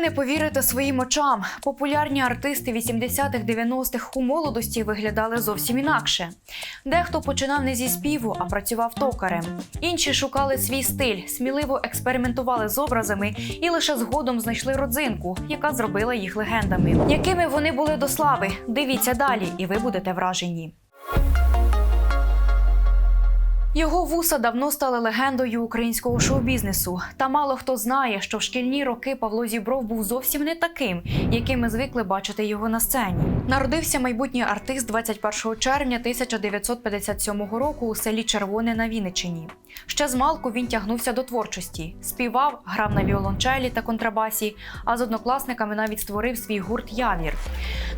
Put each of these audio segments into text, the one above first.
не повірите своїм очам. Популярні артисти 80-х, 90-х у молодості виглядали зовсім інакше. Дехто починав не зі співу, а працював токарем. Інші шукали свій стиль, сміливо експериментували з образами і лише згодом знайшли родзинку, яка зробила їх легендами. Якими вони були до слави? Дивіться далі, і ви будете вражені. Його вуса давно стали легендою українського шоу-бізнесу. Та мало хто знає, що в шкільні роки Павло Зібров був зовсім не таким, яким ми звикли бачити його на сцені. Народився майбутній артист 21 червня 1957 року у селі Червоне на Вінниччині. Ще з малку він тягнувся до творчості, співав, грав на віолончелі та контрабасі, а з однокласниками навіть створив свій гурт Явір.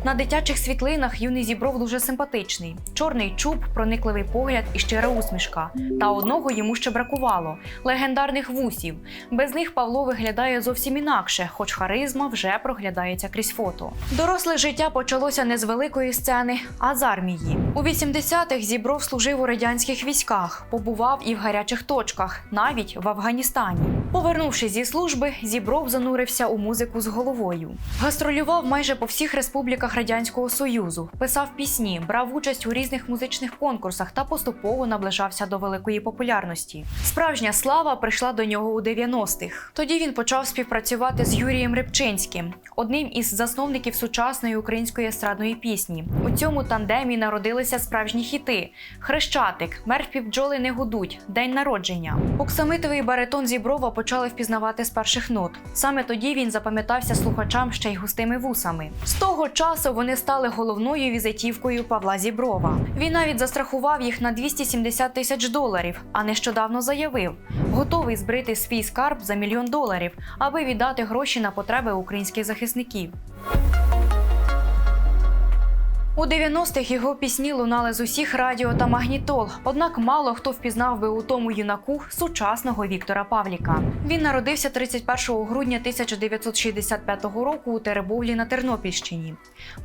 На дитячих світлинах юний Зібров дуже симпатичний: чорний чуб, проникливий погляд і щира усмішка. Та одного йому ще бракувало легендарних вусів. Без них Павло виглядає зовсім інакше, хоч харизма вже проглядається крізь фото. Доросле життя почалося не з великої сцени, а з армії. У 80-х Зібров служив у радянських військах, побував і в гарячих точках, навіть в Афганістані. Повернувшись зі служби, Зібров занурився у музику з головою. Гастролював майже по всіх республіках Радянського Союзу, писав пісні, брав участь у різних музичних конкурсах та поступово наближався до великої популярності. Справжня слава прийшла до нього у 90-х. Тоді він почав співпрацювати з Юрієм Рибчинським, одним із засновників сучасної української естрадної пісні. У цьому тандемі народилися справжні хіти: Хрещатик, Мертві бджоли не гудуть, День народження. Оксамитовий баритон Зіброва почали впізнавати з перших нот. Саме тоді він запам'ятався слухачам ще й густими вусами. З того часу вони стали головною візитівкою Павла Зіброва. Він навіть застрахував їх на 270 тисяч доларів, а нещодавно заявив, готовий збрити свій скарб за мільйон доларів, аби віддати гроші на потреби українських захисників. У 90-х його пісні лунали з усіх радіо та магнітол. Однак мало хто впізнав би у тому юнаку сучасного Віктора Павліка. Він народився 31 грудня 1965 року у Теребовлі на Тернопільщині.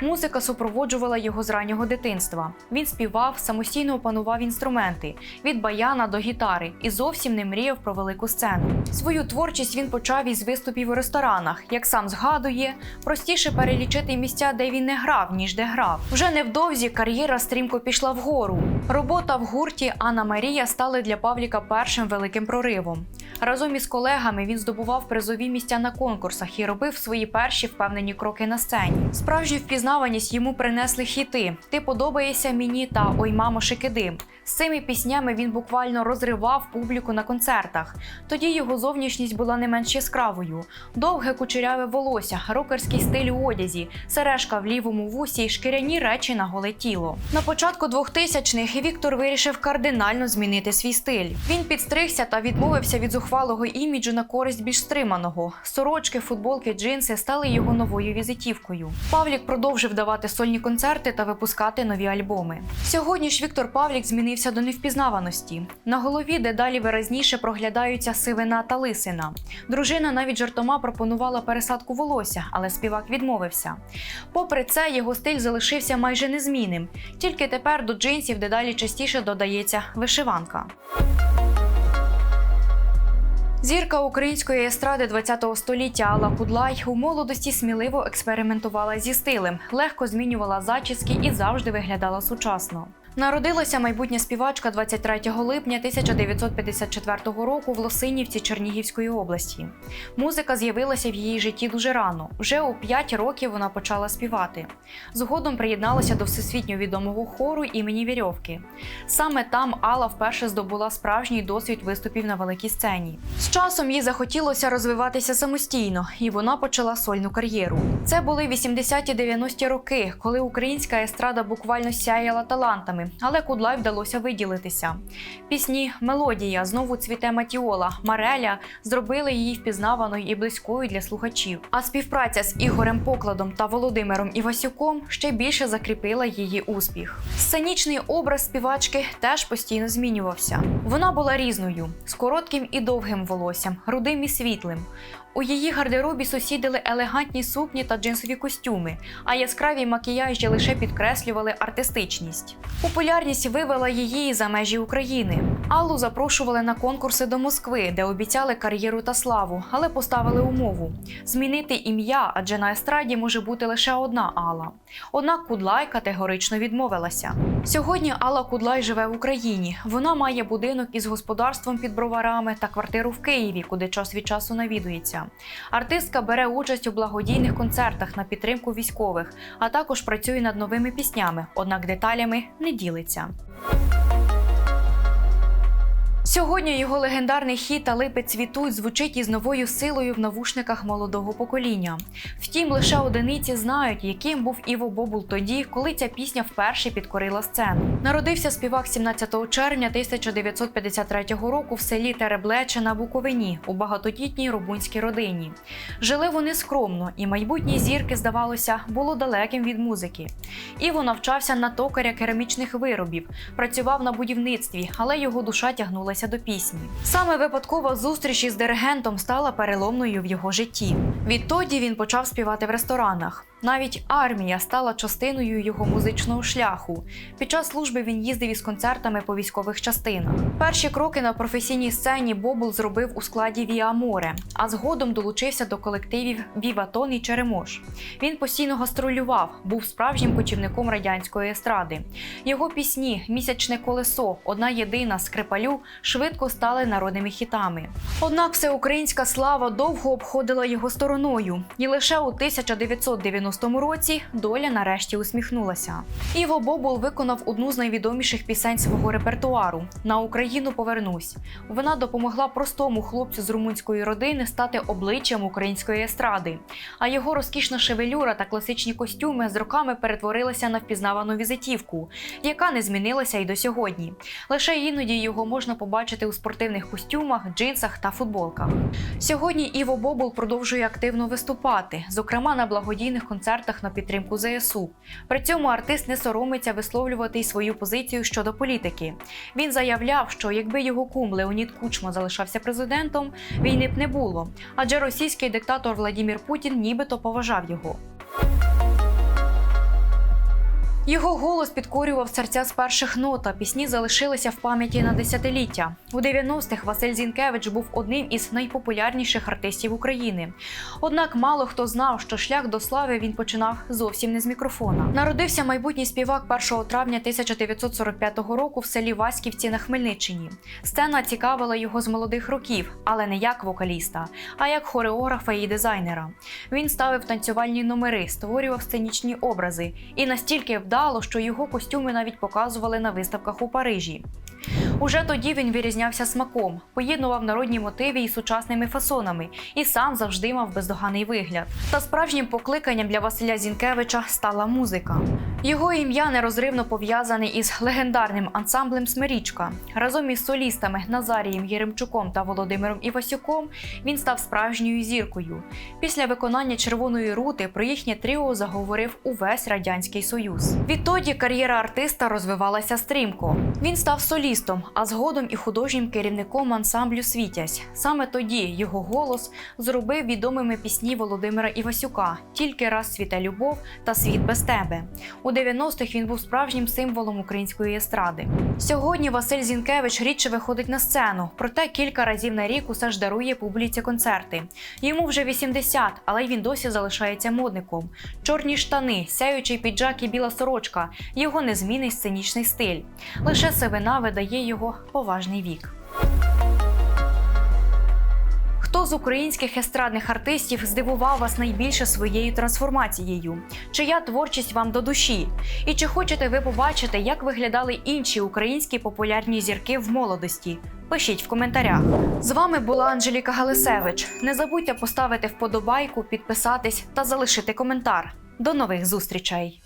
Музика супроводжувала його з раннього дитинства. Він співав, самостійно опанував інструменти від баяна до гітари і зовсім не мріяв про велику сцену. Свою творчість він почав із виступів у ресторанах. Як сам згадує, простіше перелічити місця, де він не грав, ніж де грав. Вже невдовзі кар'єра стрімко пішла вгору. Робота в гурті Анна Марія стали для Павліка першим великим проривом. Разом із колегами він здобував призові місця на конкурсах і робив свої перші впевнені кроки на сцені. Справжню впізнаваність йому принесли хіти Ти подобаєшся мені та Ой, мамо, шикидим. З цими піснями він буквально розривав публіку на концертах. Тоді його зовнішність була не менш яскравою: довге кучеряве волосся, рокерський стиль у одязі, сережка в лівому вусі і шкіряні речі на голе тіло. На початку 2000-х Віктор вирішив кардинально змінити свій стиль. Він підстригся та відмовився від зухвалого іміджу на користь більш стриманого. Сорочки, футболки, джинси стали його новою візитівкою. Павлік продовжив давати сольні концерти та випускати нові альбоми. Сьогодні ж Віктор Павлік змінився до невпізнаваності. На голові дедалі виразніше проглядаються сивина та лисина. Дружина навіть жартома пропонувала пересадку волосся, але співак відмовився. Попри це, його стиль залишився майже незмінним. Тільки тепер до джинсів дедалі частіше додається вишиванка. Зірка української естради ХХ століття Алла Кудлай у молодості сміливо експериментувала зі стилем, легко змінювала зачіски і завжди виглядала сучасно. Народилася майбутня співачка 23 липня 1954 року в Лосинівці Чернігівської області. Музика з'явилася в її житті дуже рано. Вже у 5 років вона почала співати. Згодом приєдналася до всесвітньо відомого хору імені Вірьовки. Саме там Алла вперше здобула справжній досвід виступів на великій сцені. З часом їй захотілося розвиватися самостійно, і вона почала сольну кар'єру. Це були 80-ті 90-ті роки, коли українська естрада буквально сяяла талантами, але Кудлай вдалося виділитися. Пісні Мелодія, знову цвіте Матіола, Мареля зробили її впізнаваною і близькою для слухачів. А співпраця з Ігорем Покладом та Володимиром Івасюком ще більше закріпила її успіх. Сценічний образ співачки теж постійно змінювався. Вона була різною, з коротким і довгим волоссям, рудим і світлим. У її гардеробі сусідили елегантні сукні та джинсові костюми, а яскраві макіяжі лише підкреслювали артистичність. Популярність вивела її за межі України. Аллу запрошували на конкурси до Москви, де обіцяли кар'єру та славу, але поставили умову змінити ім'я, адже на естраді може бути лише одна Алла. Однак Кудлай категорично відмовилася. Сьогодні Алла Кудлай живе в Україні. Вона має будинок із господарством під броварами та квартиру в Києві, куди час від часу навідується. Артистка бере участь у благодійних концертах на підтримку військових, а також працює над новими піснями, однак деталями не ділиться. Сьогодні його легендарний хіт «Та липи цвітуть звучить із новою силою в навушниках молодого покоління. Втім, лише одиниці знають, яким був Іво Бобул тоді, коли ця пісня вперше підкорила сцену. Народився співак 17 червня 1953 року в селі Тереблече на Буковині у багатодітній рубунській родині. Жили вони скромно, і майбутні зірки, здавалося, було далеким від музики. Іво навчався на токаря керамічних виробів, працював на будівництві, але його душа тягнулася до пісні. Саме випадкова зустріч із диригентом стала переломною в його житті. Відтоді він почав співати в ресторанах. Навіть армія стала частиною його музичного шляху. Під час служби він їздив із концертами по військових частинах. Перші кроки на професійній сцені Бобул зробив у складі Віа Море, а згодом долучився до колективів Віватон і Черемош. Він постійно гастролював, був справжнім кочівником радянської естради. Його пісні Місячне колесо, одна єдина скрипалю швидко стали народними хітами. Однак всеукраїнська слава довго обходила його стороною, і лише у 1990 році доля нарешті усміхнулася. Іво Бобул виконав одну з найвідоміших пісень свого репертуару На Україну повернусь. Вона допомогла простому хлопцю з румунської родини стати обличчям української естради. А його розкішна шевелюра та класичні костюми з роками перетворилися на впізнавану візитівку, яка не змінилася й до сьогодні. Лише іноді його можна побачити у спортивних костюмах, джинсах та футболках. Сьогодні Іво Бобул продовжує активно виступати, зокрема на благодійних концертах на підтримку ЗСУ. При цьому артист не соромиться висловлювати й свою позицію щодо політики. Він заявляв, що якби його кум Леонід Кучма залишався президентом, війни б не було, адже російський диктатор Владімір Путін нібито поважав його. Його голос підкорював серця з перших нот, а пісні залишилися в пам'яті на десятиліття. У 90-х Василь Зінкевич був одним із найпопулярніших артистів України. Однак мало хто знав, що шлях до слави він починав зовсім не з мікрофона. Народився майбутній співак 1 травня 1945 року в селі Васьківці на Хмельниччині. Сцена цікавила його з молодих років, але не як вокаліста, а як хореографа і дизайнера. Він ставив танцювальні номери, створював сценічні образи і настільки вдав вдало, що його костюми навіть показували на виставках у Парижі. Уже тоді він вирізнявся смаком, поєднував народні мотиви із сучасними фасонами і сам завжди мав бездоганий вигляд. Та справжнім покликанням для Василя Зінкевича стала музика. Його ім'я нерозривно пов'язане із легендарним ансамблем Смирічка. Разом із солістами Назарієм Єремчуком та Володимиром Івасюком він став справжньою зіркою. Після виконання червоної рути про їхнє тріо заговорив увесь радянський союз. Відтоді кар'єра артиста розвивалася стрімко. Він став солістом, а згодом і художнім керівником ансамблю Світязь. Саме тоді його голос зробив відомими пісні Володимира Івасюка Тільки раз світе любов та Світ без тебе. У 90-х він був справжнім символом української естради. Сьогодні Василь Зінкевич рідше виходить на сцену, проте кілька разів на рік усе ж дарує публіці концерти. Йому вже 80, але й він досі залишається модником. Чорні штани, сяючий піджак і біла сорочка його незмінний сценічний стиль. Лише сивина видає його поважний вік. Хто з українських естрадних артистів здивував вас найбільше своєю трансформацією? Чия творчість вам до душі? І чи хочете ви побачити, як виглядали інші українські популярні зірки в молодості? Пишіть в коментарях. З вами була Анжеліка Галисевич. Не забудьте поставити вподобайку, підписатись та залишити коментар. До нових зустрічей!